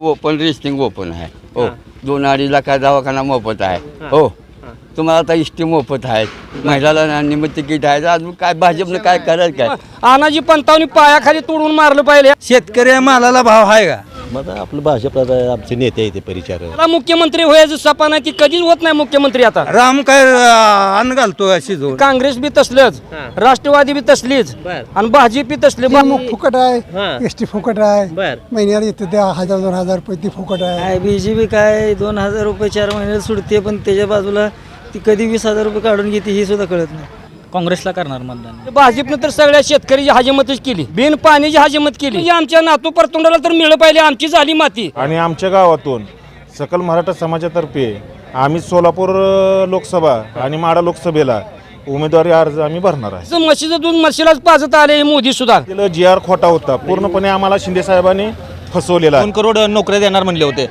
Open resting open आहे. हो दोन अडीच लाखा दवाखाना मोफत आहे. हो. तुम्हाला आता इष्टी मोफत आहेत महिलाला निमित्त तिकीट आहे. अजून काय भाजपनं काय करायचं काय? अनाजी पंतावनी पायाखाली तोडून मारलं पाहिजे शेतकरी मालाला भाव आहे का? मग आता आपलं भाजपला आमचे नेते आहेत ते परिचार मुख्यमंत्री व्हायचं सपा नाही ती कधीच होत नाही मुख्यमंत्री आता. राम काय अं, अन्न घालतो शिजवून काँग्रेस बी तसलंच राष्ट्रवादी बी तसलीच आणि भाजप बी तसले. मग फुकट आहे एस टी फुकट आहे महिन्याला येतं त्या हजार दोन हजार रुपये ती फुकट आहे. काय बीजेपी काय दोन हजार रुपये चार महिन्याला सुटते पण त्याच्या बाजूला ती कधी वीस हजार रुपये काढून घेते ही सुद्धा कळत नाही. काँग्रेसला करणार मतदान? भाजपनं तर सगळ्या शेतकऱ्याची हजमतच केली. बिन पाण्याची हजमत केली. म्हणजे आमच्या नातू परतोंडाला तर मिळलं पाहिजे आमची झाली माती. आणि आमच्या गावातून सकल मराठा समाजातर्फे आम्ही सोलापूर लोकसभा आणि माडा लोकसभेला उमेदवारी अर्ज आम्ही भरणार आहे. म्हशीचं दूध म्हशीलाच पाजत आले मोदी सुद्धा तिला जी आर खोटा होता. पूर्णपणे आम्हाला शिंदे साहेबांनी फसवलेला आहे. दोन करोड नोकऱ्या देणार म्हणले होते.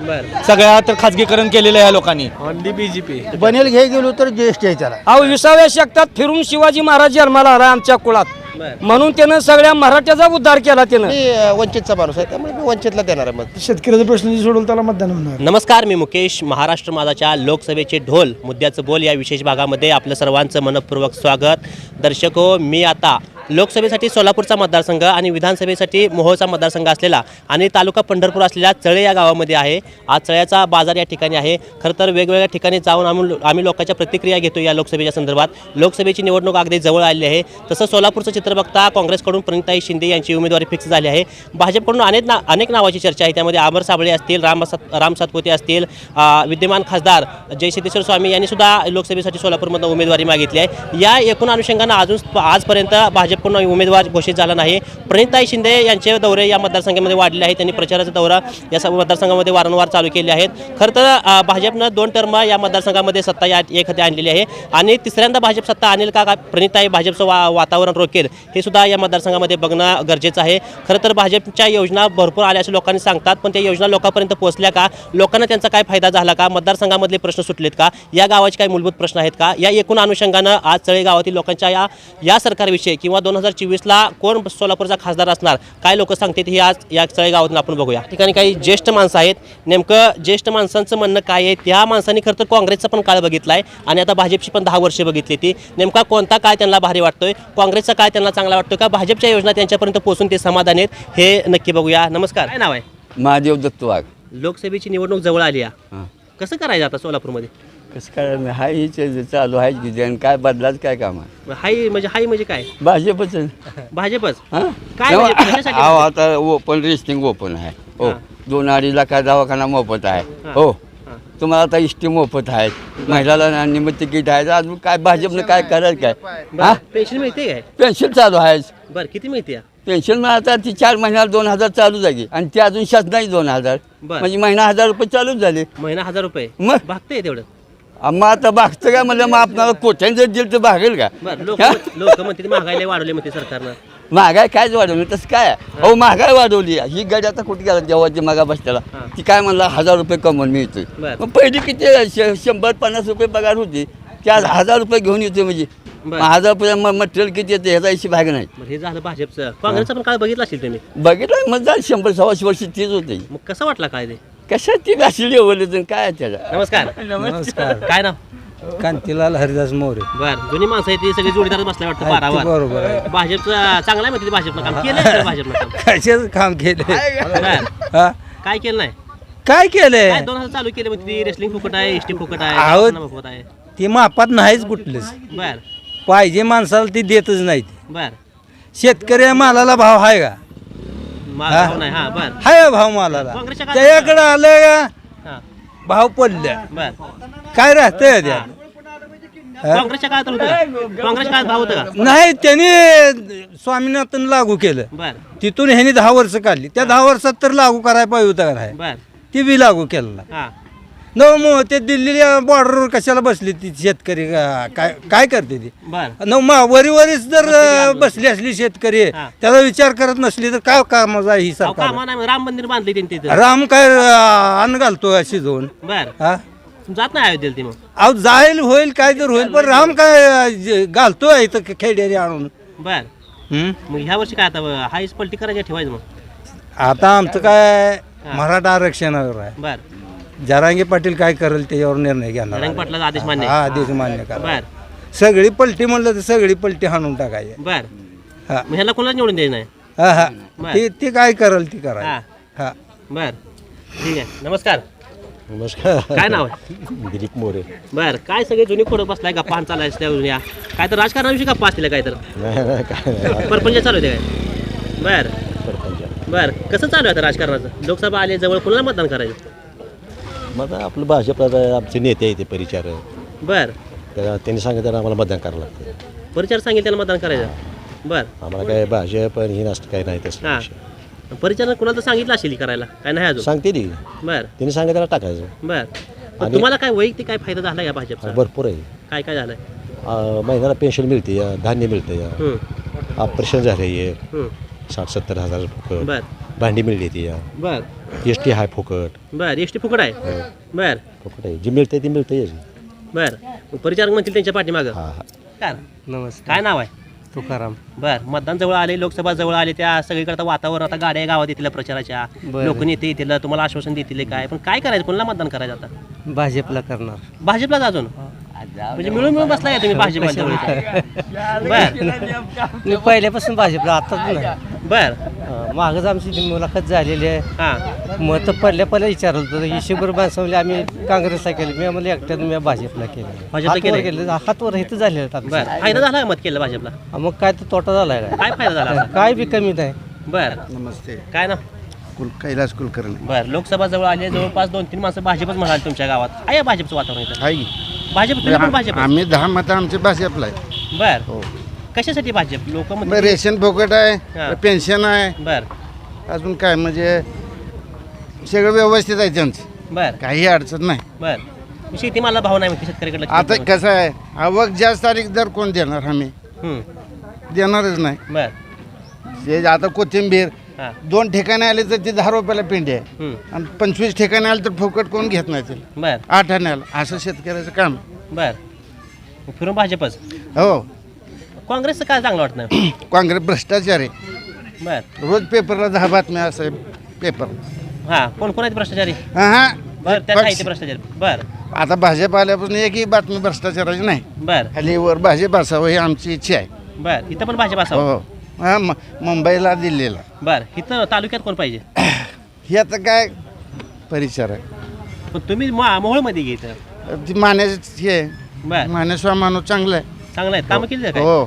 सगळ्या तर खाजगीकरण केलेलं आहे या लोकांनी. बीजेपी बनेल घे गेलो तर ज्येष्ठ आहे त्याला. अहो विसाव्या शतकात फिरून शिवाजी महाराज जन्माला आला आमच्या कुळात. म्हणून त्यानं सगळ्या मराठ्याचा उद्धार केला त्यानं. वंचितचा माणूस आहे त्यामुळे मी वंचितला देणार आहे मत. शेतकऱ्याचा प्रश्न जे सोडवलं त्याला मतदान होणार. नमस्कार मी मुकेश महाराष्ट्र माझाच्या लोकसभेचे ढोल मुद्द्याचं बोल या विशेष भागामध्ये आपलं सर्वांचं मनपूर्वक स्वागत. दर्शक हो मी आता लोकसभेसाठी सोलापूरचा मतदारसंघ आणि विधानसभेसाठी मोहोळचा मतदारसंघ असलेला आणि तालुका पंढरपूर असलेल्या चळे या गावामध्ये आहे. आज चळ्याचा बाजार या ठिकाणी आहे. खरं तर वेगवेगळ्या ठिकाणी जाऊन आम्ही आम्ही लोकांच्या प्रतिक्रिया घेतो या लोकसभेच्या संदर्भात. लोकसभेची निवडणूक अगदी जवळ आलेली आहे. तसं सोलापूरचं चित्र बघता काँग्रेसकडून प्रणिताई शिंदे यांची उमेदवारी फिक्स झाली आहे. भाजपकडून अनेक ना अनेक नावाची चर्चा आहे. त्यामध्ये आमर साबळे असतील राम सात राम सातपुते असतील विद्यमान खासदार जय सिद्धेश्वर स्वामी यांनी सुद्धा लोकसभेसाठी सोलापूरमधून उमेदवारी मागितली आहे. या एकूण अनुषंगानं अजून आजपर्यंत भाजप भाजपकडून उमेदवार घोषित झाला नाही. प्रणिताई शिंदे यांचे दौरे या मतदारसंघामध्ये वाढले आहेत. त्यांनी प्रचाराचा दौरा या मतदारसंघामध्ये वारंवार चालू केले आहेत. खरं तर भाजपनं दोन टर्म या मतदारसंघामध्ये सत्ता या एक हाती आणलेली आहे. आणि तिसऱ्यांदा भाजप सत्ता आणेल का? का प्रणिताई भाजपचं वा वातावरण रोकेल हे सुद्धा या मतदारसंघामध्ये बघणं गरजेचं आहे. खरं तर भाजपच्या योजना भरपूर आल्या असं लोकांनी सांगतात. पण त्या योजना लोकांपर्यंत पोहोचल्या का? लोकांना त्यांचा काय फायदा झाला का? मतदारसंघामधले प्रश्न सुटलेत का? या गावाचे काही मूलभूत प्रश्न आहेत का? या एकूण अनुषंगानं आज चळे गावातील लोकांच्या या या सरकारविषयी किंवा दोन हजार चोवीसला कोण सोलापूरचा खासदार असणार? काय लोक सांगतात हे आज या गावातून आपण बघूया. ठिकाणी काही ज्येष्ठ माणसं आहेत. नेमकं ज्येष्ठ माणसांचं म्हणणं काय आहे? त्या माणसांनी खरं तर काँग्रेसचा पण काळ बघितला आहे आणि आता भाजपची पण दहा वर्षे बघितली ती. नेमका कोणता काय त्यांना भारी वाटतोय? काँग्रेसचा काय त्यांना चांगला वाटतोय का? भाजपच्या योजना त्यांच्यापर्यंत पोहोचून ते समाधान आहेत हे नक्की बघूया. नमस्कार. काय नाव आहे? महादेव दत्त वाघ लोकसभेची निवडणूक जवळ आली आहे. कसं करायचं आता सोलापूरमध्ये? कसं काय हाय हीच चालू आहे की आणि काय बदलाच काय काम आहे? हाय म्हणजे हाय म्हणजे काय? भाजपच भाजपच? हां? काय म्हणजे कशासाठी? अहो आता ओपन रेस्टिंग ओपन आहे. हो दोन अडीच लाखा दवाखाना मोफत आहे. हो. तुम्हाला आता इष्टी मोफत आहेत महिलाला निमित्त तिकीट आहे अजून काय भाजपनं काय करायचं काय? हा? पेन्शन मिळते काय? पेन्शन चालू आहे. बरं किती मिळते? पेन्शन आता ती चार महिन्याला दोन हजार चालू झाली. आणि ते अजून शासनाही दोन हजार. बरं. म्हणजे महिना हजार रुपये चालूच झाले. महिना हजार रुपये? मग? भागते तेवढं? मग आता भागतं का? म्हणजे मग आपल्याला कोट्याने जर दिलं तर भागेल का? बरं लोक हा? लोक म्हणते महागाईला वाढवले म्हणते सरकारनं. महागाई कायच वाढवली? तसं काय? अहो महागाई वाढवली. ही गाडी आता कुठे गेला? जेव्हा मागा बसल्याला हां. ती काय म्हणला? हजार रुपये कमवून मिळतोय. बरं. मग पहिली किती श- शंभर पन्नास रुपये पगार होती. त्या हजार रुपये घेऊन येतोय म्हणजे. बरं. हजार रुपये मटेरियल किती येते? ह्याचा हिशोब भाग नाही? हे झालं भाजपचं. काँग्रेसचा पण काळ बघितला असेल तुम्ही? बघितलं? मग झालं. शंभर सव्वाशे वर्ष तीच होते. मग कसं वाटला काय ते कशा ती घासली काय आहे त्याला? नमस्कार. नमस्कार. काय नाव? कांतीलाल हरिदास मोरे. बर जुनी माणसं आहेत ती सगळी जोडीदार बसल्या वाटतं बारावर. बरोबर आहे. भाजपचं चांगलं आहे म्हणते भाजपनं काम. केलं आहे भाजपनं काम? कशाच काम केले बरं. हा? काय केलं नाही? काय केलंय? काय दोन हजार चालू केले म्हणते ती रेसलिंग फुकट आहे एसटी फुकट आहे अहो. दवाखाना फुकट आहे. ती मापात नाहीच कुठलेच बर. पाहिजे माणसाला ती देतच नाही ती. बर. शेतकरी मालाला भाव आहे का? हा? भाव नाही हा बर. हाय भाव मालाला. काँग्रेसच्या त्याच्याकडे आलं का हा. भाव पडले बर. काय राहतंय त्या? काँग्रेसच्या काळात होतं का? काँग्रेसच्या काळात भाव होतं का? नाही त्यांनी स्वामीनाथन लागू केलं. बर. तिथून ह्यांनी दहा वर्ष काढली. त्या दहा वर्षात तर लागू करायला पाहिजे होतं का नाही? बर. ती बी लागू केलं हा. न मग ते दिल्लीच्या बॉर्डरवर कशाला बसली ती शेतकरी अं, काय काय करते ती? बर. न मग वरी वरीच जर अं, बसली असली शेतकरी. त्याचा विचार करत नसली तर काय कामाचा ही अहो, सरकार? कामा नाही राम मंदिर बांधले त्यांनी तिथं. राम काय अं, अन्न घालतो बर. हा? जात नाही अयोध्येला ती मग. अहो जाईल होईल काय तर होईल पण राम काय अं, जे- घालतोय इथं खेड्याने आणून. बर? मग ह्या वर्षी काय आता हायस पलटी करायची ठेवायचं मग? आता आमचं काय मराठा आरक्षणावर आहे. बर. जरांगे पाटील काय करेल त्याच्यावर निर्णय घेणार रंग पाटलाचा आदेश मान्य हा आदेश मान्य करा बर. सगळी पलटी म्हणलं तर सगळी पलटी हाणून टाकायची. बर. हा. मग ह्याला कोणाला निवडून द्यायचं नाही? हा हा. बर. ती ती काय करेल ती करा हा. हा. बर. ठीक आहे. नमस्कार. नमस्कार. काय नाव आहे? दिलीप मोरे. बर. काय सगळे जुनी खोडं बसलाय गप्पा आणि चालायचं त्या जुन्या काय तर राजकारणाविषयी गप्पा असतील काय तर? नाही नाही काय नाही. परपंच चालू होते काय? बर. सरपंच बर. कसं चालू आहे आता राजकारणाचं? लोकसभा आले जवळ कोणाला मतदान करायचं? मग आता आपलं भाजपला आमचे नेते आहे ते परिचार बर. त्या त्यांनी सांगितलं आम्हाला मतदान करावं लागतं. परिचार सांगितलं त्याला मतदान करायचं. बर. आम्हाला काय भाजप आणि हे नसतं काय नाही तसं. हा. परिचार कोणाला तर सांगितलं असेल करायला. काय नाही अजून? सांगते ती. बर. त्यांनी सांगितलं टाकायचं. बर. पण आणि- तुम्हाला काय वैयक्तिक काय फायदा झाला या भाजपचा? भरपूर आहे. काय काय झालंय अं, महिन्याला पेन्शन मिळते या धान्य मिळतं या. हम्म, ऑपरेशन झालं आहे हम्म. साठ सत्तर हजार फुकट बर. भांडी मिळली ती या. बर. एस टी हाय फुकट. बर एस टी फुकट आहे. बर. फुकट आहे. जी मिळते ती मिळते बर. परिचारक म्हणतील त्यांच्या पाठीमागं. हा हा. काय? नमस्कार. काय नाव आहे? तुकाराम. बर मतदान जवळ आले लोकसभा जवळ आले त्या सगळीकडे आता वातावरण आता गाड्या गावात येतील प्रचाराच्या. लोक नेते येतील तुम्हाला आश्वासन देतील काय? पण काय करायचं? कोणाला मतदान करायचं आता? भाजपला करणार. भाजपलाच अजून? म्हणजे मिळून मिळून बसलाय का तुम्ही भाजपला बर. मी पहिल्यापासून भाजपला आताच नाही. बर. मागच आमची मुलाखत झालेली आहे. हा. मत पडल्या पहिल्या विचारलं होतं ही माणसं म्हणजे आम्ही काँग्रेसला केलं. मी आम्हाला एकट्यानं मी भाजपला केलं. भाजपला केलंय? केलं? हातवर हे तर झाले. फायदा झाला मत केलं भाजपला? मग काय तर तोटा झालाय. काय काय फायदा झाला? काय बी कमी नाही. बर. नमस्ते. काय ना कुल कैलास कुलकर्णी. बर. लोकसभा जवळ आले जवळपास दोन तीन माणसं भाजपच म्हणाले तुमच्या गावात. आहे भाजपचं वातावरण इथं? आहे. भाजप तुम्ही पण भाजप आहे? आम्ही दहा मतं आमचे भाजपला आहे. बर. हो. कशासाठी भाजप? लोक मग रेशन फुकट हा. आहे पेन्शन आहे. बर. अजून काय म्हणजे सगळं व्यवस्थित आहे त्यांचं. बर. काही अडचण नाही. बर. शेतीमाला भाव नाही म्हणते शेतकऱ्याकडे आता कसं आहे आवक जास्त तारीख दर कोण देणार? आम्ही. हम्म, देणारच नाही. बर. जे आता कोथिंबीर हा. दोन ठिकाणी आले तर ती दहा रुपयाला पिंडी आहे. आणि पंचवीस ठिकाणी आलं तर फुकट कोण घेत नाही तिला. बर. आठ आणायला असं शेतकऱ्याचं काम बर. मग फिरून भाजपच. हो. काँग्रेसचं काय चांगलं वाटत? नाही काँग्रेस भ्रष्टाचार आहे. बर. रोज पेपरला दहा बातम्या असं पेपर. हा कोण कोण आहेत भ्रष्टाचारी? हा हा. बर त्यात आहे ते भ्रष्टाचारी. बर. आता भाजप आल्यापासून एकही बातमी भ्रष्टाचाराची नाही. बर. खाली वर भाजप असावं ही आमची इच्छा आहे. बर इथं पण भाजप असावं. हो. हा म- मुंबईला दिल्लीला. बर इथं तालुक्यात कोण पाहिजे? हे आता काय परिचार आहे. पण तुम्ही मा- मोहोळमध्ये घे इथं. ती मान्याच हे आहे. बर. मानेस्वा माणूस चांगला आहे. चांगलं आहे. कामं केली हो.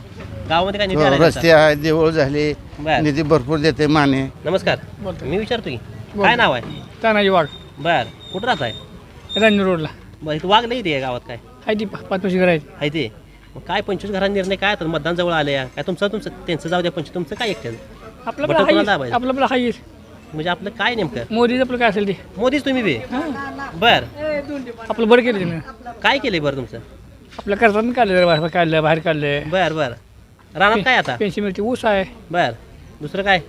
गावामध्ये काय निधी हो, आलाय का रस्ते आहे देऊळ झाले. बर. निधी भरपूर देते माने. नमस्कार. मी विचारतो की काय नाव आहे? तानाजी वाघ. बर. कुठं राहत आहे रणनी रोडला. बरं इथं वाघ नाही ते गावात काय? आहे ती पाच पैसे करायची आहे ते. मग काय पंचवीस घरांचा निर्णय काय? आता मतदान जवळ आले काय तुमचं तुमचं त्यांचं जाऊ द्या पंचवीस तुमचं काय एकट्याचं? आपलं बटन आपलं कोणाला हाय दाबायचं? आपलं आपलं हाय म्हणजे आपलं काय नेमकं? मोदीचं आपलं काय असेल ते? मोदीच तुम्ही बे? बर. आपलं बरं केलं त्यानं. काय केलंय बरं तुमचं? आपल्या कर्जात काढलं बाहेर काढलं बाहेर काढलं. बर बर. रानात काय आता? पेन्शन मिळते ऊस आहे. बर. दुसरं काय?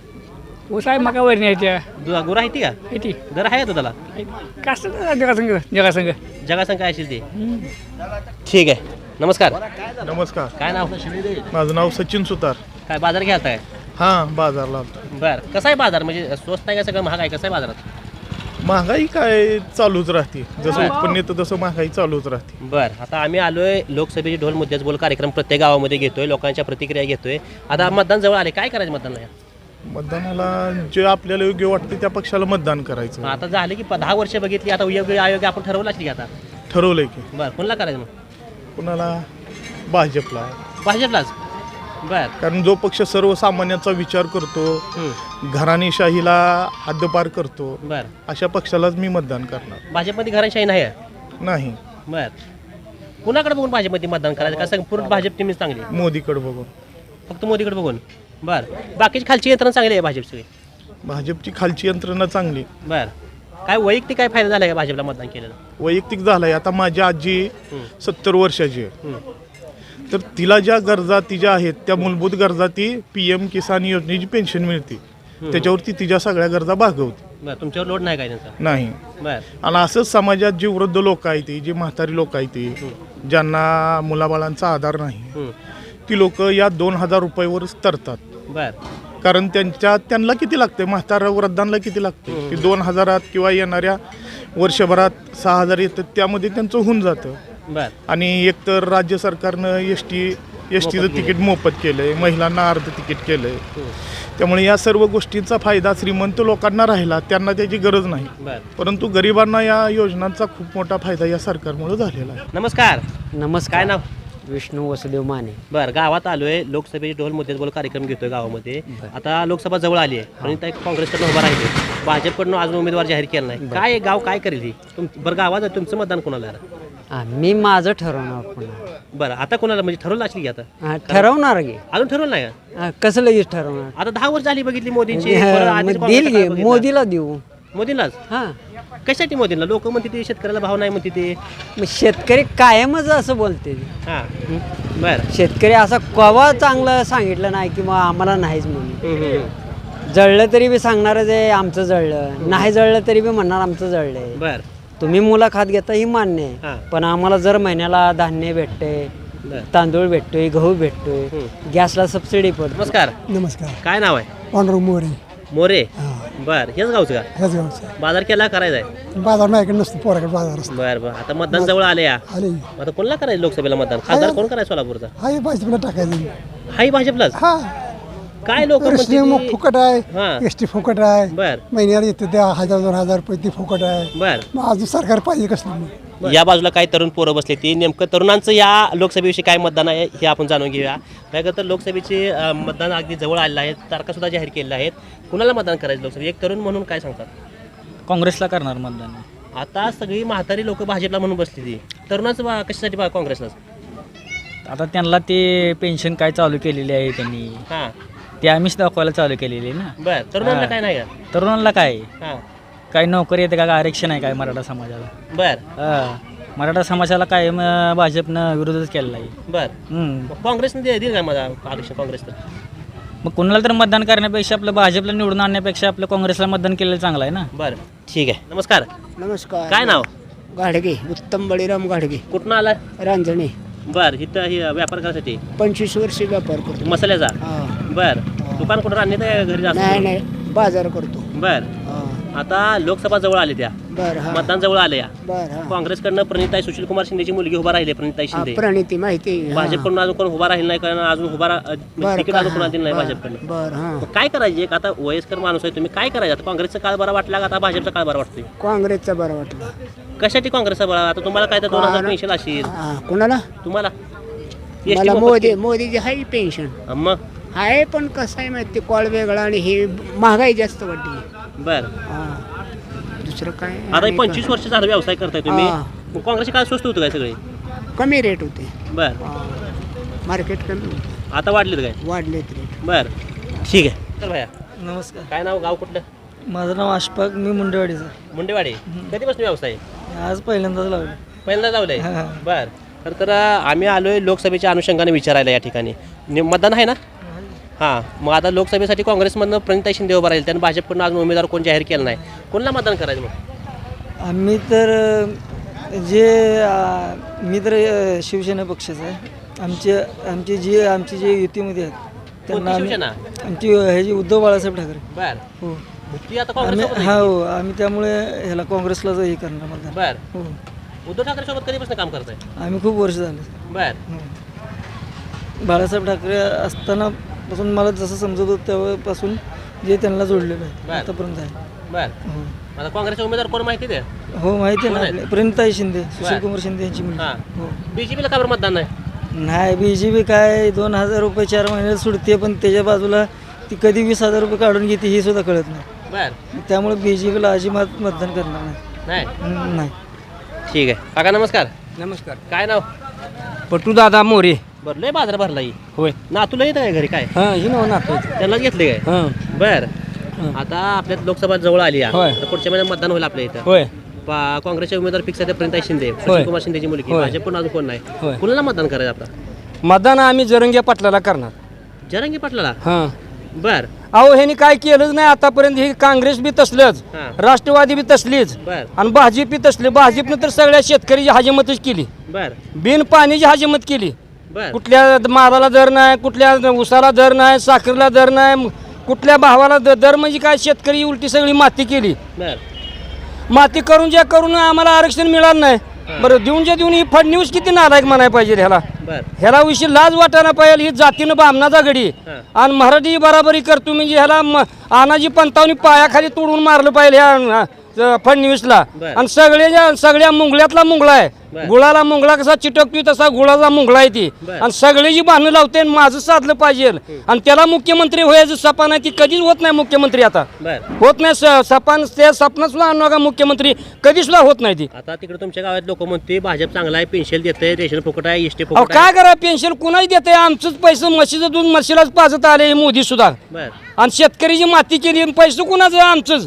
ऊस आहे मका वरणी आहे त्या. दु- गुरं आहे ती का? आहे ती. घर आहे त्याला? काय असतं जगासंग जगासंग. जगासंग काय असेल ते? ठीक आहे. नमस्कार. नमस्कार. काय नाव? माझं नाव सचिन सुतार. काय बाजार घ्यायचा आहे हां बाजारला आलतो. बर कसा आहे बाजार? म्हणजे स्वस्त आहे का सगळं महाग आहे? कसं आहे बाजारात? महागाई काय चालूच राहते. जसं उत्पन्न येतं तसं महागाई चालूच राहते. बर आता आम्ही आलोय लोकसभेचे ढोल मुद्द्याच बोल कार्यक्रम प्रत्येक गावामध्ये घेतोय लोकांच्या प्रतिक्रिया घेतोय. आता मतदान जवळ आले काय करायचं मतदानला मतदानाला जे आपल्याला योग्य वाटते त्या पक्षाला मतदान करायचं. आता झाले की प- दहा वर्ष बघितली आता योग्य आयोग आपण ठरवलं असेल की आता? ठरवलंय की. बर कोणला करायचं मग? कुणाला? भाजपला. भाजपलाच? बर. कारण जो पक्ष सर्वसामान्यांचा विचार करतो घराणेशाहीला हद्दपार करतो बर. अशा पक्षालाच मी मतदान करणार. भाजपमध्ये घरांशाही नाही आहे? नाही. बर. कुणाकडे बघून भाजपमध्ये मतदान करायचं? का संपूर्ण भाजप टीमच चांगली मोदीकडे बघून. फक्त मोदीकडे बघून? बर. बाकीची खालची यंत्रणा चांगली आहे भाजप सगळी भाजपची खालची यंत्रणा चांगली. बर. काय वैयक्तिक काय फायदा झाला का भाजपला मतदान केलेलं? वैयक्तिक झालाय. आता माझी आजी. सत्तर वर्षाची आहे. तर तिला ज्या गरजा तिच्या आहेत त्या मूलभूत गरजा ती पी एम किसान योजनेची पेन्शन मिळते. त्याच्यावरती तिच्या सगळ्या गरजा भागवते. बर तुमच्यावर लोड नाही काय त्यांचा? नाही. बर. आणि असंच समाजात जी वृद्ध लोक आहेत ती जी म्हातारी लोक आहेत ती ज्यांना मुलाबाळांचा आधार नाही. ती लोक या दोन हजार रुपयावरच तरतात. बर. कारण त्यांच्या त्यांना किती लागते म्हातारा वृद्धांना किती लागते की दोन हजारात किंवा येणाऱ्या वर्षभरात सहा हजार येतात त्यामध्ये त्यांचं होऊन जातं. बर. आणि एकतर राज्य सरकारनं एस टी एस टीचं तिकीट मोफत केलं आहे महिलांना अर्ध तिकीट केलं आहे त्यामुळे या सर्व गोष्टींचा फायदा श्रीमंत लोकांना राहिला त्यांना त्याची गरज नाही. परंतु गरिबांना या योजनांचा खूप मोठा फायदा या सरकारमुळे झालेला आहे. नमस्कार. नमस्कार. काय नाव? विष्णू वसुदेव माने. बर गावात आलोय लोकसभेची ढोल मुद्द्यात बोल कार्यक्रम घेतोय गावामध्ये. आता लोकसभा जवळ आली आहे एक काँग्रेसकडनं उभा राहिले भाजपकडनं अजून उमेदवार जाहीर केला नाही. काय गाव काय करेल ही? तुम बरं गावात आहे, तुमचं मतदान कोणाला मी माझं ठरवणार पुन्हा. बरं आता कोणाला म्हणजे ठरवलं असेल की आता? हा, ठरवणार गे अजून ठरवलं नाही का? हा, कसं लगेच ठरवणार? आता दहा वर्ष झाली बघितली मोदींची परत आधीच मग देईल बघितला. मोदीला देऊ. मोदींलाच हा. कशासाठी मोदींना? लोक म्हणते ते शेतकऱ्याला भाव नाही म्हणते ते. मग शेतकरी कायमच असं बोलते. हां. बरं. शेतकरी असं कवा चांगलं सांगितलं नाही की मग आम्हाला नाहीच म्हणून. हम्म, हम्म. जळलं तरी बी सांगणारच आहे आमचं जळलं नाही जळलं तरी बी म्हणणार आमचं जळलंय. बरं. तुम्ही मुलाखत घेता ही मान्य हा. आहे पण आम्हाला जर महिन्याला धान्य भेटते बरं. तांदूळ भेटतोय गहू भेटतोय गॅसला सबसिडी पडते नमस्कार. नमस्कार. काय नाव आहे? पांडुरंग मोरे. मोरे? बर. हेच गावचं का? ह्याच गावचं. बाजार केला करायचा आहे? बाजार माझ्याकडे नसतो पोराकडे बाजार असतो. बर बर. आता मतदान जवळ आले या. आले आता कोणाला करायचं लोकसभेला मतदान? खासदार कोण करायचं सोलापूरचा? हाय भाजपला टाकायचं. हाही भाजपलाच? हा. काय लोक रेशनिंग मग फुकट हा. आहे एस टी फुकट आहे. बर. महिन्याला येते त्या हजार दोन हजार रुपये ती फुकट आहे. बर. मग अजून सरकार पाहिजे कसलं मग? या बाजूला काही तरुण पोरं बसले ती नेमकं तरुणांचं या लोकसभेविषयी काय मतदान आहे हे आपण जाणून घेऊया. काय तर लोकसभेचे अं, मतदान अगदी जवळ आलेलं आहे. तारखा सुद्धा जाहीर केलेल्या आहेत कुणाला मतदान करायचं लोकसभे एक तरुण म्हणून काय सांगतात? काँग्रेसला करणार मतदान. आता सगळी म्हातारी लोक भाजपला म्हणून बसली ती. तरुणाचं बा कशासाठी बा काँग्रेसला आता त्यांना ते पेन्शन काय चालू केलेली आहे त्यांनी. हां. ते आम्हीच दाखवायला चालू केलेली आहे ना. बर तरुणांना काय नाही का? तरुणांना काय? हां. काय नोकरी येते का? आरक्षण आहे काय मराठा समाजाला? बर. हा. मराठा समाजाला काय म, भाजपनं विरोधच केलेला आहे बर. हम्म. मग काँग्रेसने दे- दिलं काय माझा आरक्षण काँग्रेसचं? मग कोणाला तर मतदान करण्यापेक्षा आपलं भाजपला निवडून आणण्यापेक्षा आपलं काँग्रेसला मतदान केलेलं चांगलं आहे ना. बरं. ठीक आहे. नमस्कार. नमस्कार. काय नाव? गाडगे. उत्तम बळीराम गाडगे. कुठून आला रांजणे. बर इथं हे व्यापार करायसाठी? पंचवीस वर्षी व्यापार करतो. मसाल्याचा? हा. बर. दुकान कुठं राहणे घरी नाही जास्त नाही. बाजार करतो. बर. आता लोकसभा जवळ आली त्या. बर हा. मतदान जवळ आले या बर हा. काँग्रेसकडनं प्रणिताई सुशील कुमार शिंदेची मुलगी उभा राहिली प्रणिताई हा, शिंदे. प्रणिती माहिती. भाजपकडून अजून कोण उभा राहील नाही कारण अजून उभा रा- तिकीट? अजून कोणाला दिलं नाही भाजपकडनं. बर हा. मग काय करायचे? एक आता वयस्कर माणूस आहे तुम्ही काय करायचं? आता काँग्रेसचा काळ बरा वाटला का? आता भाजपचा काळ बरा वाटतोय? काँग्रेसचा बरं वाटलं. कशासाठी काँग्रेसचा बरा? आता तुम्हाला काय तर दोन हजार पेन्शन असेल. हा कुणाला? तुम्हाला? ST मला मोफत मोदी. मोदीची हाय पेन्शन. मग आहे पण कसं आहे माहिती कॉल वेगळा आणि हे महागाई जास्त वाढली. बर. हा. दुसरं काय आता पंचवीस वर्ष झालं व्यवसाय करताय तुम्ही. हा. मग काँग्रेसचे काय स्वस्त होतं काय सगळे? कमी रेट होते. बर. मार्केट कमी होते. आता वाढलेत काय? वाढलेत रेट बर. ठीक आहे. चल भाया. नमस्कार. काय नाव? गाव कुठलं? माझं नाव अशफाक मी मुंडेवाडीचा मुंडेवाडी. कधीपासून व्यवसाय? आज पहिल्यांदाच लावलं. पहिल्यांदा लावलंय? हा. बर. तर तर आम्ही आलोय लोकसभेच्या अनुषंगाने विचारायला या ठिकाणी. नि- मतदान आहे ना? हां मग आता लोकसभेसाठी काँग्रेसमधनं प्रणिताई शिंदे उभा राहील त्यांनी भाजपकडून अजून उमेदवार कोण जाहीर केला नाही? कोणाला मतदान करायचं मग? आम्ही तर अ, जे अ, मी तर अ, शिवसेना पक्षाचा आहे आमची आमची जी आमची जे युतीमध्ये आहेत कोणती आम्ही शिवसेना? आमची ह्याची उद्धव बाळासाहेब ठाकरे. बर. हो. ती आता आम्ही काँग्रेस हा हो आम्ही त्यामुळे ह्याला काँग्रेसला हे करणार मतदान. बर. हो. उद्धव ठाकरे सोबत कधीपासून काम करताय? आम्ही खूप वर्ष झाले. बर. बाळासाहेब ठाकरे असताना पासून मला जसं समजत होतं तेव्हापासून जे त्यांना जोडलेलं बर. आहे आतापर्यंत आहे. बर. हो. आता काँग्रेसचे उमेदवार कोण माहिती आहे? हो माहिती आहे ना प्रणिताई शिंदे सुशील. कुमार शिंदे यांची मुलगी. हां. हो. बीजेपीला का बरं मतदान नाही? नाही बी जे पी काय दोन हजार रुपये चार महिन्यात सुटते पण त्याच्या बाजूला ती कधी वीस हजार रुपये काढून घेते ही सुद्धा कळत नाही. बर. त्यामुळे बी जे पीला अजिबात मतदान करणार नाही. नाही? हम्म, नाही. ठीक आहे. काका नमस्कार. नमस्कार. काय नाव? पटूदादा मोरे. बरं लय बाजार भरला ही. होय. ना तुला येतं काय घरी काय? हां ही नातो त्यांनाच घेतले काय? हां. बर. आता आपल्या लोकसभा जवळ आली आहे. तर पुढच्या महिन्यात मतदान होईल आपल्या इथं. होय. पा- काँग्रेसचे उमेदवार फिक्स आहे प्रणिताई शिंदे होय. कुमार शिंदेची मुलगी. होय. भाजप पण अजून कोण नाही. कुणाला मतदान करायचं आपलं मतदान आम्ही जरंग्या पाटलाला करणार. जरांगी पाटलाला? हां. बर. अहो ह्यांनी काय केलंच नाही आतापर्यंत. ही काँग्रेस बी तसलंच. हां. राष्ट्रवादी बी तसलीच. बर. आणि भाजप बी तसली. भाजपनं तर सगळ्या शेतकऱ्याची हजेमतच केली. बर. बिन पाणीची हजेमत केली. बर. कुठल्या मालाला दर नाही कुठल्या उसाला दर नाही साखरेला दर नाही कुठल्या भावाला द- दर म्हणजे काय? शेतकरी उलटी सगळी माती केली. बर. माती करून ज्या करून आम्हाला आरक्षण मिळालं नाही. बरं देऊन ज्या देऊन ही फडणवीस किती नालायक म्हणायला पाहिजे ह्याला? ह्याला विषयी लाज वाटायला पाहिजे ही जातीनं बामणाचा गडी. आणि मराठी बराबरी करतो म्हणजे ह्याला अनाजी पंतावनी पायाखाली तोडून मारलं पाहिजे ह्या फडणवीसला. आणि सगळ्या सगळ्या मुंगळ्यातला मुंगळा आहे. गुळाला मुंगळा कसा चिटकतोय तसा गुळाचा मुंगळा आहे ती. आणि सगळे जी बांधणं लावते आणि माझं साधलं पाहिजे. आणि त्याला मुख्यमंत्री व्हायचं सपा नाही ती कधीच होत नाही मुख्यमंत्री आता. होत नाही सपान त्या सपना सुद्धा आणू नका मुख्यमंत्री. कधी सुद्धा होत नाही ती. आता तिकडे तुमच्या गावात लोक म्हणते भाजप चांगला आहे पेन्शन देते रेशन फुकट आहे एस टी अहो फुकट आहे. काय करा पेन्शन कुणाही देते आमचंच पैसे म्हशीचं दूध म्हशीलाच पाजत आले मोदी सुद्धा. बर. आणि शेतकरीची माती केली आणि पैसे कुणाचं? आमचंच.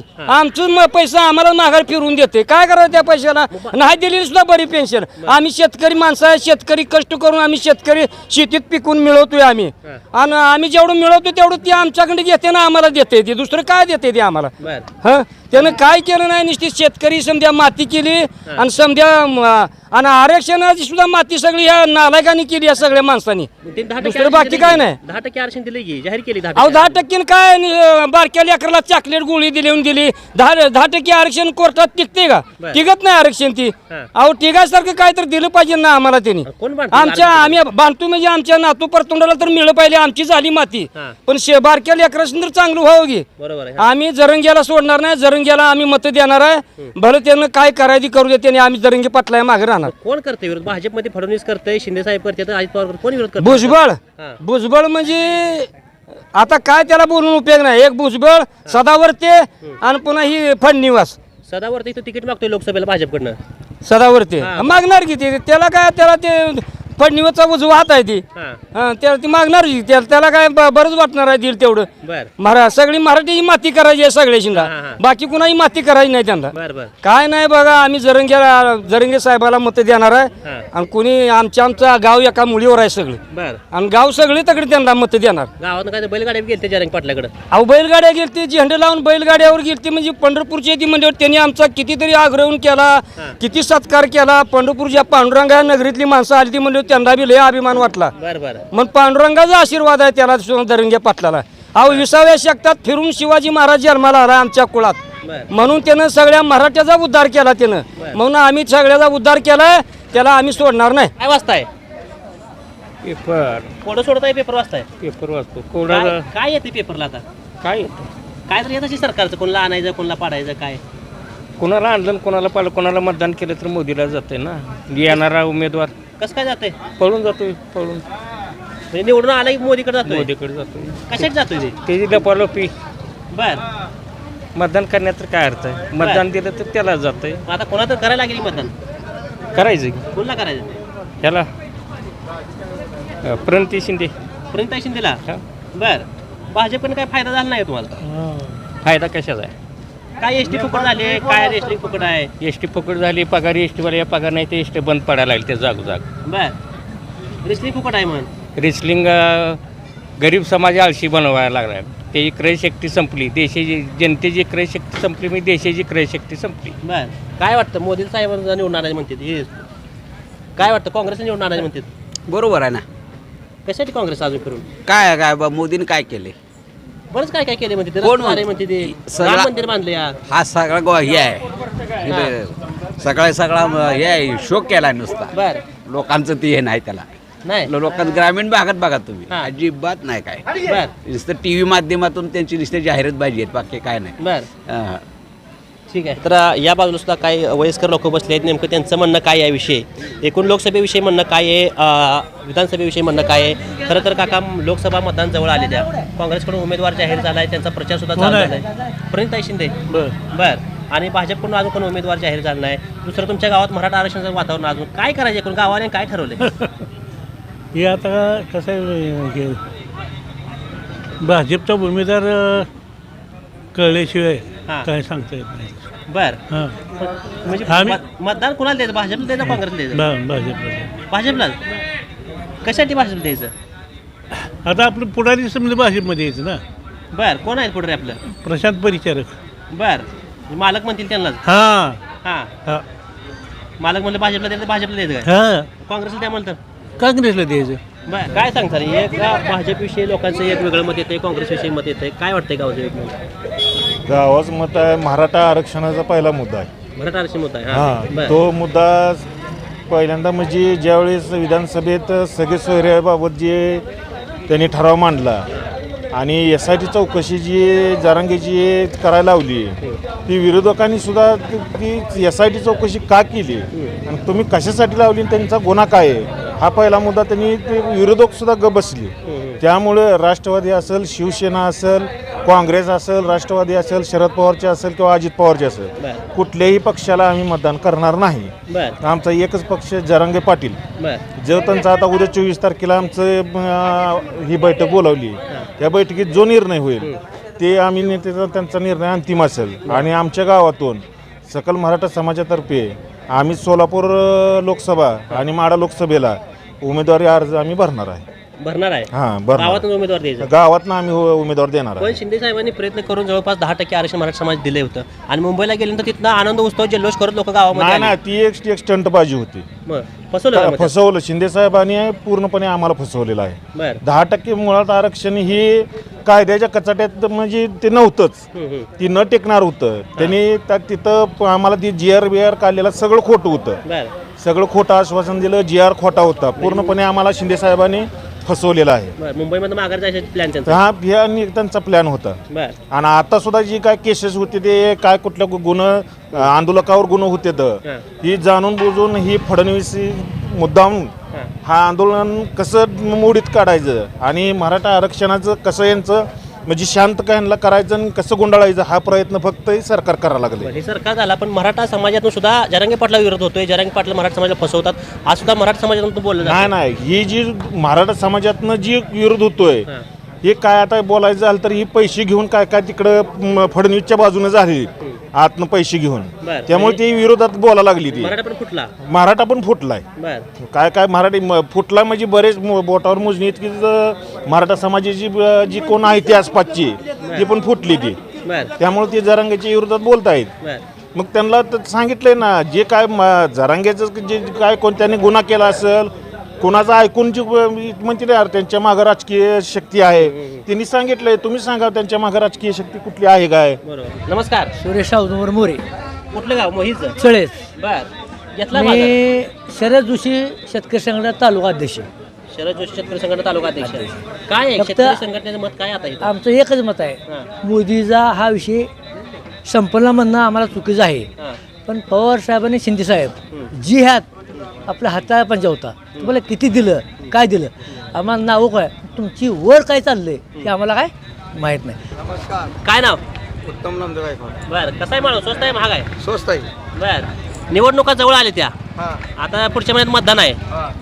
म- पैसा आम्हाला माघार फिरवून देते काय करायचं त्या पैशाला? नाही दिलेली सुद्धा बरी पेन्शन आम्ही शेतकरी माणसं आहे शेतकरी कष्ट करून आम्ही शेतकरी शेतीत पिकून मिळवतोय आम्ही. आणि आम्ही जेवढं मिळवतो तेवढं ते आमच्याकडे घेते ना आम्हाला देते. ते दुसरं काय देते ते आम्हाला? बर. हं? त्यानं काय केलं नाही नुसती शेतकरी समध्या माती केली आणि समध्या म, आणि आरक्षणाची सुद्धा माती सगळी ह्या नालायकांनी केली या सगळ्या माणसांनी. दुसरं बाकी काय? नाही. दहा टक्के आरक्षण दिले की जाहीर केली दहा अहो दहा टक्के काय आणि, अं, बारक्या लेकराला चॉकलेट गोळी दिली आणि दिली. दहा दहा टक्के आरक्षण कोर्टात टिकते का? बरं. टिकत नाही आरक्षण ती. हां. अहो टिकायसारखं काय तर दिलं पाहिजे ना आम्हाला त्यांनी. कोण बांधतं आमच्या? आम्ही बांधतो म्हणजे आमच्या नातू परतोंडाला तर मिळलं पाहिजे. आमची झाली माती. हां. पण शे बारक्या लेकराशी तर चांगलं व्हावं की. बरोबर आहे आम्ही जरंग्याला सोडणार नाही. जरंग्याला आम्ही मत देणार आहे. भलं त्यानं काय करायची करू दे त्याने आम्ही जरंगी पाटलाय मागे राहणार. कोण करते विरोध? भाजपमध्ये फडणवीस करते शिंदे साहेब करते अजित पवार करते कोण विरोध करते भुजबळ. हां. भुजबळ म्हणजे आता काय त्याला बोलून उपयोग नाही. एक भुजबळ सदावर्ते आणि पुन्हा ही फडणीवास. सदावरती तिकीट मागतोय लोकसभेला भाजपकडनं. सदावर्ते. मागणार की ते? त्याला काय त्याला ते फडणीवासचा उजवा हात आहे ती. हां. हां, त्याला ती मागणार त्याला काय ब- बरंच वाटणार आहे दिल तेवढं. बर. मरा सगळी मराठीची माती करायची आहे सगळ्याशीला हां, हां. बाकी कुणाही माती करायची नाही त्यांना. बर बर. काय नाही बघा आम्ही जरंग्याला जरंगे साहेबाला मत देणार आहे. हां. आणि कुणी आमच्या आमचा गाव एका मुलीवर आहे सगळे. बर. आणि गाव सगळे तकडे त्यांना मत देणार. गावात काय ते बैलगाड्या जरंग पाटलाकडे. अहो बैलगाड्या गेलती झेंडे लावून बैलगाड्यावर गेलती. म्हणजे पंढरपूरची येते म्हणजे त्यांनी आमचा कितीतरी आग्रहून केला किती सत्कार केला. पंढरपूरच्या पांडुरंगा नगरीतली माणसं आली ती म्हणजे त्यांना बी लय अभिमान वाटला. बर बर. मग पांडुरंगाचा आशीर्वाद आहे त्याला दरंग्या पाटलाला. अहो विसाव्या शतकात फिरून शिवाजी महाराज जन्माला आला आमच्या कुळात. म्हणून त्यानं सगळ्या मराठ्याचा उद्धार केला त्यानं. म्हणून आम्ही सगळ्याचा उद्धार केलाय त्याला आम्ही सोडणार नाही. काय वाचताय पेपर. कोणं सोडताय पेपर वाचताय पेपर वाचतो काय काय येते पेपरला आता? काय काय तर येत असेल सरकारचं कोणाला आणायचं कोणाला पाडायचं काय? कोणाला आणलं कोणाला पाहिलं कोणाला मतदान केलं तर मोदीला जाते ना. येणारा उमेदवार. कसं काय जाते पळून जातोय पळून. म्हणजे निवडून आला की मोदीकडे जातोय? मोदीकडे जातोय. कशासाठी जातोय ते? त्याची लपालोपी बर. मतदान करण्यात तर काय अर्थ आहे? मतदान दिलं तर त्याला मग आता कोणा तर करायला लागेल मतदान? करायचं की. कोणाला करायचं? ह्याला अं, प्रणती शिंदे. प्रणिता शिंदेला? हा. बर. भाजपने काय फायदा झाला नाही तुम्हाला? फायदा कशाचा आहे? काय एस टी फुकट झाले? काय रेसलिंग फुकट आहे? एस टी पकड झाली पगार एस टीवाल्या पगार नाही ते एस टी बंद पडायला लागले ते जागोजाग. बर. रेसलिंग फुकट आहे म्हणून रेसलिंग गरीब समाज आळशी बनवायला लागला त्याची क्रयशक्ती संपली देशाची जनतेची क्रयशक्ती संपली म्हणजे देशाची क्रयशक्ती संपली. बर. काय वाटतं मोदी साहेबांना निवडून आणायचे म्हणतात हे. काय वाटतं काँग्रेसने निवडून आणायचे म्हणतात बरोबर आहे ना. कशासाठी काँग्रेस अजून करून काय काय बा मोदीने काय केले? बरंच काय काय केले म्हणते ते? कोण रस्ते म्हणते? ते. सगळा- राम मंदिर बांधले या हा सगळा गो हे आहे. इथे सगळा सगळा म- हे आहे. शोक केला नुसता. बर. लोकांचं ते हे नाही त्याला. नाही. लोकांचं ग्रामीण भागात बघा तुम्ही. हा. अजिबात नाही काय. बर. नुसतं टी व्ही माध्यमातून त्यांची नुसते जाहिरात आहेत बाकी काय नाही. बर. हा. ठीक आहे. तर या बाजूला सुद्धा काही वयस्कर लोक बसले आहेत. नेमकं त्यांचं म्हणणं काय आहे विषयी? एकूण लोकसभेविषयी म्हणणं काय आहे? विधानसभेविषयी म्हणणं काय आहे? खरं तर काका लोकसभा मतदान जवळ आले त्या काँग्रेसकडून उमेदवार जाहीर झाला आहे त्यांचा प्रचार सुद्धा चालू झाला आहे प्रणिताई शिंदे. बर. आणि भाजपकडून अजून कोण उमेदवार जाहीर झाला नाही? दुसरं तुमच्या गावात मराठा आरक्षणाचं वातावरण अजून काय करायचं? एकूण गावाने काय ठरवलं हे आता कसं आहे भाजपचा उमेदवार कळल्याशिवाय हां. काय सांगता येत नाही. बर. हां. म्हणजे आम्ही- मत- मतदान कोणाला द्यायचं? भाजपला द्यायचं काँग्रेसला द्यायचं? भा- भाजपला भाजपला कशासाठी भाजपला द्यायचं? आता आपलं पुढारी समजा भाजपमध्ये यायचं ना. बर कोण आहे पुढे आपलं? प्रशांत परिचारक. बर मालक म्हणतील त्यांनाच हां. हां. हां. मालक म्हणलं भाजपला द्यायचं भाजपला द्यायचं काय? हां. काँग्रेसला द्या म्हणतं काँग्रेसला द्यायचं. बरं काय सांगता एक भाजपविषयी लोकांचं एक वेगळं मत येतं काँग्रेसविषयी मत येतं काय वाटतंय गावचं एक गावाचं मत आहे मराठा आरक्षणाचा पहिला मुद्दा आहे. मराठा आरक्षण मुद्दा आहे हां. हां बरं. तो मुद्दा पहिल्यांदा म्हणजे ज्यावेळेस विधानसभेत सगळे सोयऱ्याबाबत जे त्यांनी ठराव मांडला आणि एस आय टी चौकशी जी जरांगेची करायला लावली ती विरोधकांनी सुद्धा ती- ती एस आय टी चौकशी का केली? आणि तुम्ही कशासाठी लावली आणि त्यांचा गुन्हा काय आहे? हा पहिला मुद्दा त्यांनी ते विरोधक सुद्धा ग बसले. त्यामुळे राष्ट्रवादी असेल शिवसेना असेल काँग्रेस असेल राष्ट्रवादी असेल शरद पवारचे असेल किंवा अजित पवारचे असेल बरं. कुठल्याही पक्षाला आम्ही मतदान करणार नाही. बरं. आमचा एकच पक्ष जरांगे पाटील. बरं. जो त्यांचा आता उद्या चोवीस तारखेला आमचं अं, ही बैठक बोलावली त्या बैठकीत जो निर्णय होईल ते आम्ही नेत्याचा त्यांचा निर्णय अंतिम असेल. आणि आमच्या गावातून सकल मराठा समाजातर्फे आम्ही सोलापूर अं, लोकसभा आणि माडा लोकसभेला उमेदवारी अर्ज आम्ही भरणार आहे. भरणार आहे? हां गावातून उमेदवार द्यायचं. गावातनं आम्ही उ- उमेदवार देणार पण शिंदे साहेबांनी प्रयत्न करून जवळपास दहा टक्के आरक्षण मराठा समाज दिले होतं. आणि मुंबईला गेल्यानंतर तिथनं आनंद उत्सव जल्लोष करत लोक गावामध्ये नाही आले. ना ती एक एक स्टंटबाजी होती. मग फसवलं का मग ते? फसवलं. शिंदे साहेबांनी पूर्णपणे आम्हाला फसवलेलं आहे. बरं. दहा टक्के मुळात आरक्षण ही कायद्याच्या कचाट्यात म्हणजे ते नव्हतंच. हम्म, हम्म. ती न टेकणार होतं. त्यांनी त्या तिथं प- आम्हाला ती जी आर बी आर काढलेलं सगळं खोटं होतं. बरं. सगळं खोटं आश्वासन दिलं जी आर खोटा होता. पूर्णपणे आम्हाला शिंदे साहेबांनी फसवलेलं आहे बरं मुंबईमध्ये माघार जायचे प्लॅन तर त्यांचा हा ह्या नि- त्यांचा प्लॅन होता बरं आणि आता सुद्धा जी काय केसेस होते ते काय कुठल्या गुन्ह आंदोलकावर गुन्हे होते तर हां. ही जाणून बुजून ही फडणवीस मुद्दाम हां. हा आंदोलन कसं मोडीत काढायचं आणि मराठा आरक्षणाचं कसं यांचं म्हणजे शांत काय यांना करायचं आणि कसं गुंडाळायचं हा प्रयत्न फक्त हे सरकार करायला लागले. हे सरकार झाला पण मराठा समाजातून सुद्धा जरांगे पाटला विरोध होतोय. जरांगे पाटला मराठा समाजाला फसवतात. आज सुद्धा मराठा समाजातून बोललं नाही नाही. ही जी मराठा समाजातनं जी विरोध होतोय हां. काय आता बोलायचं झालं तर ही पैसे घेऊन काय काय तिकडं फडणवीसच्या बाजूने झाली आतनं पैसे घेऊन. बरं. त्यामुळे ती विरोधात बोलायला लागली ती. मराठा पण फुटला? मराठा पण फुटलाय. बरं. काय काय मराठी म- फुटला म्हणजे बरेच म- बोटावर मोजणी इतकी ज- मराठा समाजाची ब- जी कोण आहे ती आसपासची ती पण फुटली ती. बरं. त्यामुळे ती जरांगेच्या विरोधात बोलतायत. बरं. मग त्यांना तर सांगितलंय ना जे काय म- जरांगेचं जे काय कोणत्याने गुन्हा केला असेल कोणाचं ऐकून जी ना यार त्यांच्या मागं राजकीय शक्ती आहे. त्यांनी सांगितलंय तुम्ही सांगा त्यांच्या मागं राजकीय शक्ती कुठली आहे काय? बरोबर. नमस्कार. सुरेश सावंतवर मोरे कुठलं गाव? मोहीच चळेस. बर. घेतला मी शरद जोशी शेतकरी संघटना तालुका अध्यक्ष. शरद जोशी शेतकरी संघटना तालुका अध्यक्ष. काय आहे? फक्त- शेतकरी संघटनेचं मत काय आता इथं? आमचं एकच मत आहे. हां. मोदीचा हा विषय संपन्न म्हणणं आम्हाला चुकीचं आहे. हां. पण पवार साहेब आणि शिंदे साहेब जी ह्यात आपल्या हाताला पंजा होता तुम्हाला किती दिलं? काय दिलं? आम्हाला नाव काय? तुमची वर काय चाललंय हे आम्हाला काय माहीत नाही. काय नाव? उत्तम नामदेव गायकवाड बर. कसं आहे माणूस? स्वस्त आहे महाग आहे? स्वस्त आहे. बर. निवडणुका जवळ आल्या त्या. आता पुढच्या महिन्यात मतदान आहे.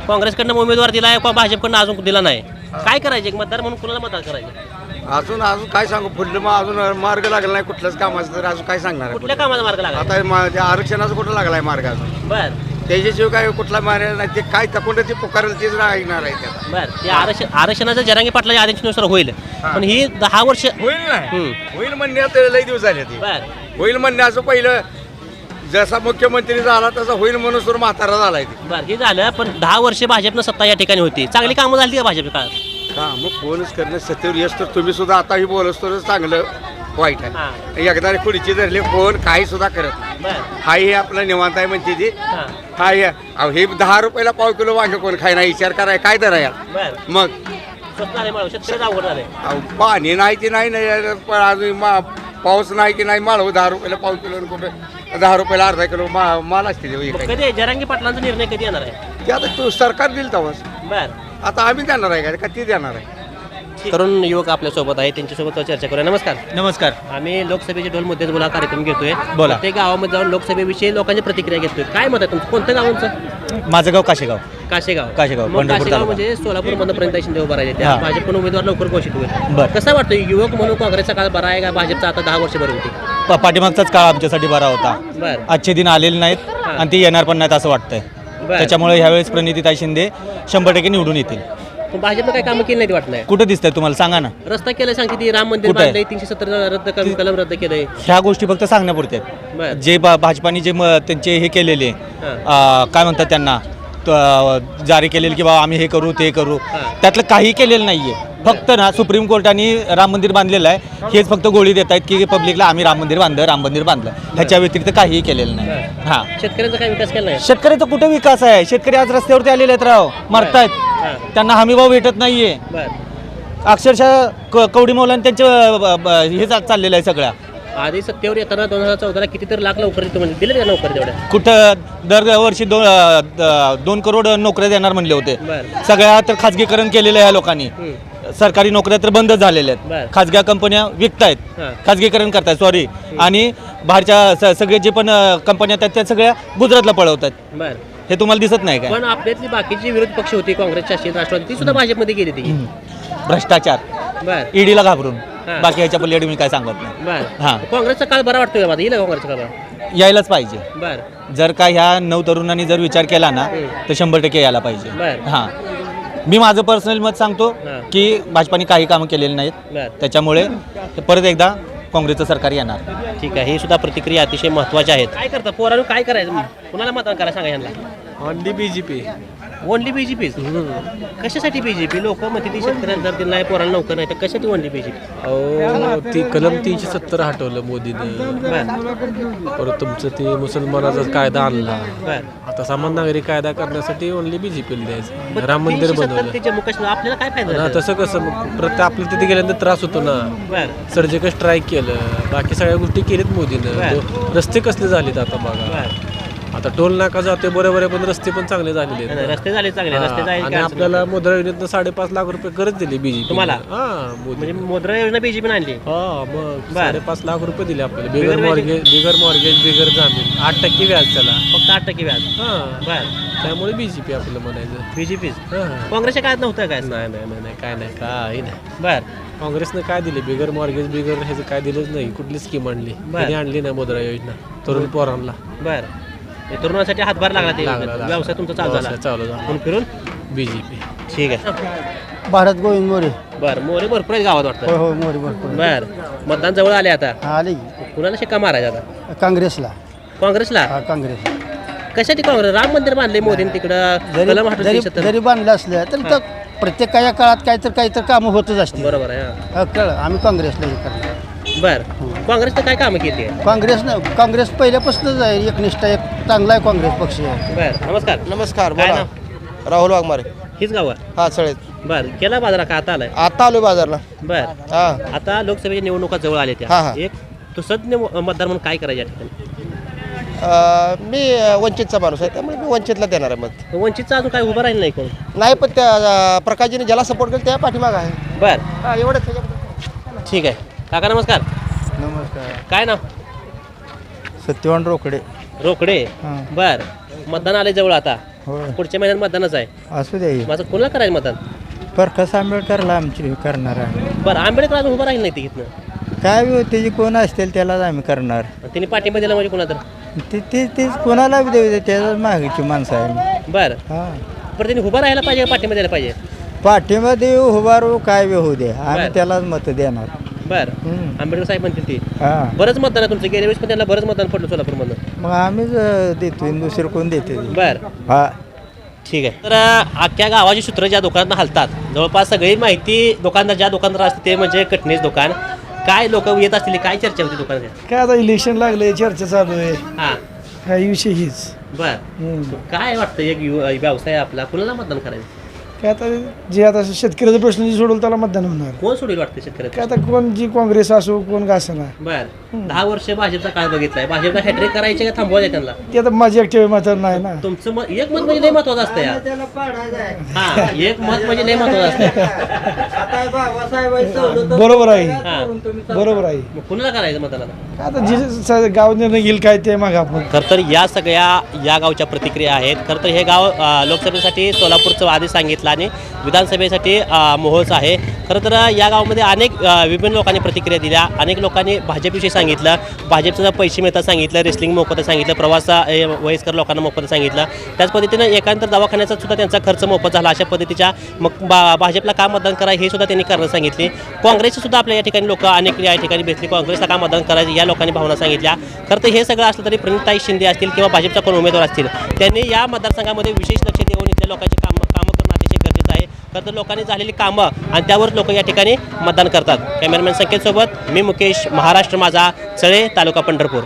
काँग्रेसकडनं उमेदवार दिला आहे किंवा भाजपकडनं अजून दिला नाही? काय करायचे एक मतदार म्हणून? कुणाला मतदान करायचे? अजून अजून काय सांगू? पुढलं मग अजून मार्ग लागला नाही. कुठल्याच कामाचा तर अजून काय सांगणार आहे कुठल्या कामाचा मार्ग लागला? आता मा- आरक्षणाचा कुठं लागलाय मार्ग अजून? बर. त्याच्याशिवाय काय कुठला मार्ग नाही. ते काय तकोंड ते पुकारल तेच ऐकणार आहे त्याला. बर ते आरक्षण आरक्षणाचं जरांगी पाटलाच्या आदेशानुसार होईल. पण ही दहा वर्ष होईल हम्म. नाही होईल म्हणण्यात लई दिवस झाले ते. बर. होईल म्हणण्याचं पहिलं जसा मुख्यमंत्री झाला तसा होईल म्हणून सुरू म्हातारा झालाय ते बर हे झालं पण दहा वर्ष भाजपनं सत्ता या ठिकाणी होती. चांगली कामं झाली का भाजप काळात का मग फोनच करणं सत्तेवर येस तर तुम्ही सुद्धा आता ही बोलस तर चांगलं. वाईट. आहे. एकदा खुर्ची धरले फोन काही सुद्धा करत नाही. हा हे आपलं निवांत आहे म्हणते ती. हां. हा अहो, हे दहा रुपयाला पाव किलो वांगे कोण खायना विचार कराय काय दर आहे बर. मग? मला अवघड अहो, पाणी नाही की नाही नाही पण अजून मा पाऊस नाही की नाही माळव दहा रुपयाला पाव किलो आणि कुठं दहा रुपयाला अर्धा किलो मा माल असते ते मग विकायचे. कधी जरांगी पाटलांचा निर्णय कधी येणार आहे? ते आता तू सरकार दिल तेव्हाच. बर. आता आम्ही देणार आहे का? का ते देणार आहे? तरुण युवक आपल्यासोबत आहे. त्यांच्यासोबत चर्चा करूया. नमस्कार. नमस्कार. आम्ही लोकसभेचे ढोल मुद्द्यात बोला कार्यक्रम घेतोय. बोला. प्रत्येक गावामध्ये जाऊन लोकसभेविषयी लोकांची प्रतिक्रिया घेतोय. काय मत आहे तुमचं? कोणतं गावांचं माझं गाव काशेगाव. काशेगाव. काशेगाव, मग पंढरपूर काशेगाव तालुका. म्हणजे सोलापूर मधपर्यंत शिंदे उभा राहिले. त्या हा. भाजप पण उमेदवार लवकर घोषित होईल. बर. कसा वाटतं युवक म्हणून काँग्रेसचा काळ बरा आहे का? भाजपचा आता दहा वर्ष बरं होती प- पाठीमागचाच काळ आमच्यासाठी बरा होता. बर. आजचे दिन आलेले नाहीत आणि ते येणार पण नाहीत असं वाटतंय. बर. त्याच्यामुळे ह्यावेळेस प्रणितीताई शिंदे शंभर टक्के निवडून येतील. पण भाजपनं काही कामं केली नाही वाटत नाही कुठं दिसतंय तुम्हाला? सांगा ना. रस्ता केलाय सांगते ती राम मंदिर कुठं आहे? बांधलंय तीनशे सत्तर रद्द कलम कलम रद्द केलंय. ह्या गोष्टी फक्त सांगण्यापुरत्या आहेत. बर. जे भा- भाजपाने जे म- त्यांचे हे केलेले हां. काय म्हणतात त्यांना? जारी केलेलं की बाबा आम्ही हे करू ते करू. त्यातलं काही केलेलं नाही आहे फक्त ना सुप्रीम कोर्टाने राम मंदिर बांधलेलं आहे. हेच फक्त गोळी देत आहेत की पब्लिकला आम्ही राम मंदिर बांधलं राम मंदिर बांधलं. ह्याच्या व्यतिरिक्त काहीही केलेलं नाही. हां. शेतकऱ्यांचा काय विकास केला नाही? शेतकऱ्याचा कुठे विकास आहे? शेतकरी आज रस्त्यावरती आलेले आहेत राव. मरतायत. त्यांना हमीभाव भेटत नाहीये. अक्षरशः क- कवडी मौलाने त्यांचं हे चाललेलं आहे सगळ्या आधी सत्तेवर येताना दोन हजार चौदाला कितीतरी लाख नोकरी देतो म्हणजे दिले का नोकरी तेवढ्या? कुठं दरवर्षी दोन दोन करोड नोकऱ्या देणार म्हणले होते. बरं. सगळ्या तर खाजगीकरण केलेलं आहे ह्या लोकांनी. सरकारी नोकऱ्या तर बंद झालेल्या बरं. आहेत खाजग्या कंपन्या विकतायत हां. खाजगीकरण करतायत सॉरी आणि बाहेरच्या स- सगळे जे पण अ, कंपन्या आहेत त्या सगळ्या गुजरातला पळवतात बर. हे तुम्हाला दिसत नाही काय? पण आपल्यातली बाकीची विरोधी पक्ष होती काँग्रेसची असेल राष्ट्रवादी ती सुद्धा भाजपमध्ये गेली ती भ्रष्टाचार. बर. ईडीला घाबरून. हां. बाकी ह्याच्या पलीकडे मी काय सांगत नाही. बर. हां. काँग्रेसचा काळ बरा वाटतोय माझा येईल का काँग्रेसचा काळ? यायलाच पाहिजे. बर. जर का ह्या नऊ तरुणांनी जर विचार केला ना तर शंभर टक्के यायला पाहिजे. बरं. हां. मी माझं पर्सनल मत सांगतो हां. की भाजपाने काही कामं केलेली नाहीत. बर. त्याच्यामुळे परत एकदा काँग्रेसचं सरकार येणार. ठीक आहे. ही सुद्धा प्रतिक्रिया अतिशय महत्त्वाच्या आहेत. काय करता? पोरांनो काय करायचं? कुणाला मतदान करा सांगा यांना only B J P only BJP कशासाठी बीजेपी लोक म्हणते ती शेतकऱ्यांना जर नाही पोरांना नोकर नाही तर कशासाठी ओनली बीजेपी अहो ती कलम तीनशे सत्तर हटवलं मोदीनं. परत तुमचं ते मुसलमानाचा कायदा आणला. आता समान नागरिक कायदा करण्यासाठी ओनली बी जे पीला द्यायचं. राम मंदिर बनवलं. ते जम्मू काश्मीर आपल्याला काय फायदा? तसं कसं प्रत्येक आपल्या तिथे गेल्यानंतर त्रास होतो ना. सर्जिकल स्ट्राईक केलं. बाकी सगळ्या गोष्टी केलीत मोदीनं. तो रस्ते कसले झालेत आता बघा. आता टोल नाका जाते बरोबर आहे पण रस्ते पण चांगले झालेले आहेत. रस्ते झाले चांगले रस्ते हा, आणि काय आपल्याला मुद्रा योजनेतनं साडेपाच लाख रुपये गरज दिली बीजेपी तुम्हाला? हा मोदी. म्हणजे मुद्रा योजना बीजेपी आणली? हा मग बर. साडेपाच लाख रुपये दिले आपल्याला. बिगर मॉर्गेज बिगर मॉर्गेज बिगर जामीन. आठ टक्के व्याज त्याला. फक्त आठ टक्के व्याज? हा. बर. त्यामुळे बीजेपी आपलं म्हणायचं. बीजेपी हा. काँग्रेसच्या काळात नव्हतं काय? नाही नाही नाही नाही, काय नाही काही नाही. बर. काँग्रेसनं काय दिले? बिगर मॉर्गेज बिगर ह्याचं काय दिलंच नाही. कुठली स्कीम आणली? बर. त्यांनी आणली नाही मुद्रा योजना. तरुण पोरांना. बर. हे तरुणासाठी हातभार लागला ते. लागला. व्यवसाय तुमचा चालू झाला. चालू झाला. म्हणून फिरून? बीजेपी ठीक आहे. भारत गोविंद मोरे. बर मोरे भरपूर आहेत गावात हो वाटतं. हो मोरे भरपूर बर. मतदान जवळ आले आता. आले कुणाला शिक्का मारायचा आता? काँग्रेसला. काँग्रेसला? हा काँग्रेस कशासाठी काँग्रेस? राम मंदिर बांधले मोदींनी तिकडं. कलम जरी जरी जरी बांधलं असलं तरी तर प्रत्येकाच्या काळात काहीतरी काहीतरी कामं होतच असते बरोबर आहे हा. कळ आम्ही काँग्रेसला हे करणार. बर. काँग्रेसनं काय कामं केली आहे काँग्रेसनं काँग्रेस पहिल्यापासूनच आहे एकनिष्ठा एक चांगला आहे काँग्रेस पक्ष. बर. नमस्कार. नमस्कार काय बोला. नाव? राहुल वाघमारे. हीच गाव आहे? हा सळेत बर केला बाजारा का? आता आलाय? आता आलोय बाजारला. बर. हा. आता लोकसभेच्या निवडणुका जवळ आल्या हा, त्या. हा. एक तो सज्ञ मतदार म्हणून काय करायचे या ठिकाणी? अं, मी अं, वंचितचा माणूस आहे त्यामुळे मी वंचितला देणार आहे मत. वंचितचा अजून काय उभं राहिलं नाही कोण? नाही पण त्या अं, प्रकाशजीने ज्याला सपोर्ट केला त्या पाठीमाग आहे. बर. हा एवढंच. त्याच्याबद्दल. ठीक आहे. काका नमस्कार. नमस्कार. काय नाव? सत्यवान रोकडे. रोकडे? हां. बर. मतदान आले जवळ आता. होय. पुढच्या महिन्यात मतदानच आहे. असू दे. माझं कोणाला करायचं मतदान? प्रकाश आंबेडकरला आमची करणार आहे. बरं आंबेडकर अजून उभं राहील नाही तिकीतनं काय बी त्याची कोण असतील त्यालाच आम्ही करणार. त्यांनी पाठिंबा दिला म्हणजे कोणा तर? ते ते तेच कोणाला बी देऊ दे त्याच्याच मागची माणसं आहे. आम्ही. बरं. हा. बरं त्यांनी उभं राहायला पाहिजे का पाठिंबा द्यायला पाहिजे? पाठिंबा देऊ उभारू काय बी होऊ दे. आम्ही बरं. त्यालाच मत देणार. बरं. आंबेडकर साहेब म्हणतील ती. हा. बरंच मतदान आहे तुमचं. गेल्या वेळेस पण त्यांना बरंच मतदान पडलं सोलापूरमधनं मग आम्हीच अं, देतोय दुसरं कोण देते. बरं. हा. ठीक आहे. तर अं, अख्ख्या गावाची सूत्र ज्या दुकानात हलतात जवळपास सगळी माहिती दुकानदार ज्या दुकानदार असते ते म्हणजे कटणीस दुकान. काय लोक येत असतील काय चर्चा होती दुकानात? काय आता इलेक्शन लागले चर्चा चालू आहे. हां. काही विषय हीच. बर. काय वाटतं एक यु- व्यवसाय आपला? कुणाला मतदान करायचं? काय आता जे आता शेतकऱ्याचा प्रश्न जे सोडवलं त्याला मतदान होणार. कोण सोडेल वाटतं शेतकऱ्याचं काय आता कोण जी काँग्रेस असो कोण का ना बर दहा वर्ष भाजपचा काळ बघितलाय. भाजपला हॅट्रिक करायचे का थांबवायचे त्यांना? ते आता माझी ऍक्टिव्ह मत नाही ना. तुमचं मत एक मत म्हणजे लय महत्वाचं असतं यार. हा एक मत म्हणजे लय महत्वाचं असतं. बरोबर आहे. हा. बरोबर आहे. मग कुणाला करायचं मतदान आता जे स- गाव निर्णय घेईल काय ते मग आपण. खरं तर या सगळ्या या गावच्या प्रतिक्रिया आहेत. खरं तर हे गाव अ, लोकसभेसाठी सोलापूरचं आधी सांगितलं आणि विधानसभेसाठी अ, आहे. खरं तर या गावामध्ये अनेक विभिन्न लोकांनी प्रतिक्रिया दिल्या. अनेक लोकांनी भाजपविषयी सांगितलं. भाजपचं पैसे मिळतात सांगितलं रेसलिंग मोफत सांगितलं प्रवास वयस्कर लोकांना मोफत सांगितलं. त्याच पद्धतीनं एकांतर दवाखान्याचा सुद्धा त्यांचा खर्च मोफत झाला. अशा पद्धतीच्या मग बा भाजपला का मतदान करा हे सुद्धा त्यांनी करणं सांगितले. काँग्रेसचे सुद्धा आपल्या या ठिकाणी लोक अनेक या ठिकाणी भेटली. काँग्रेसला का मतदान करायचं या लोकांनी भावना सांगितल्या. खरं तर हे सगळं असलं तरी प्रणिताई शिंदे असतील किंवा भाजपचा कोण उमेदवार असतील त्यांनी या मतदारसंघामध्ये विशेष लक्ष देऊन इथल्या लोकांची काम काम करणं अतिशय गरजेचं आहे खरं तर लोकांनी झालेली कामं आणि त्यावर लोक या ठिकाणी मतदान करतात. कॅमेरामॅन संकेतसोबत मी मुकेश महाराष्ट्र माझा चळे तालुका पंढरपूर.